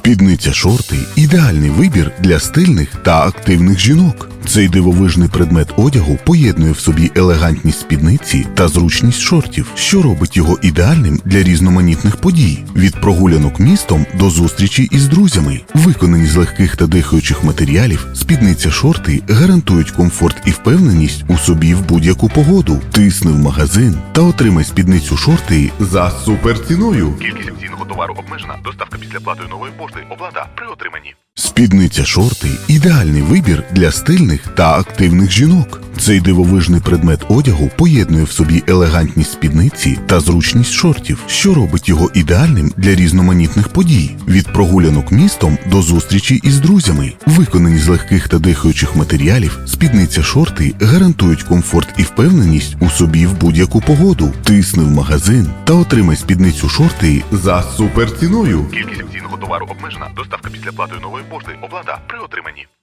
Спідниця шорти ідеальний вибір для стильних та активних жінок. Цей дивовижний предмет одягу поєднує в собі елегантність спідниці та зручність шортів, що робить його ідеальним для різноманітних подій від прогулянок містом до зустрічі із друзями. Виконані з легких та дихаючих матеріалів, спідниця шорти гарантують комфорт і впевненість у собі в будь-яку погоду. Тисни в магазин та отримай спідницю шорти за суперціною. Кількість товару обмежена. Доставка після платою нової пошти. Оплата при отриманні. Спідниця шорти ідеальний вибір для стильних та активних жінок. Цей дивовижний предмет одягу поєднує в собі елегантність спідниці та зручність шортів, що робить його ідеальним для різноманітних подій від прогулянок містом до зустрічі із друзями. Виконані з легких та дихаючих матеріалів, спідниця шорти гарантують комфорт і впевненість у собі в будь-яку погоду. Тисни в магазин та отримай спідницю шорти за суперціною. Кількість акційного товару обмежена. Доставка після платою нової пошти. Оплата при отриманні.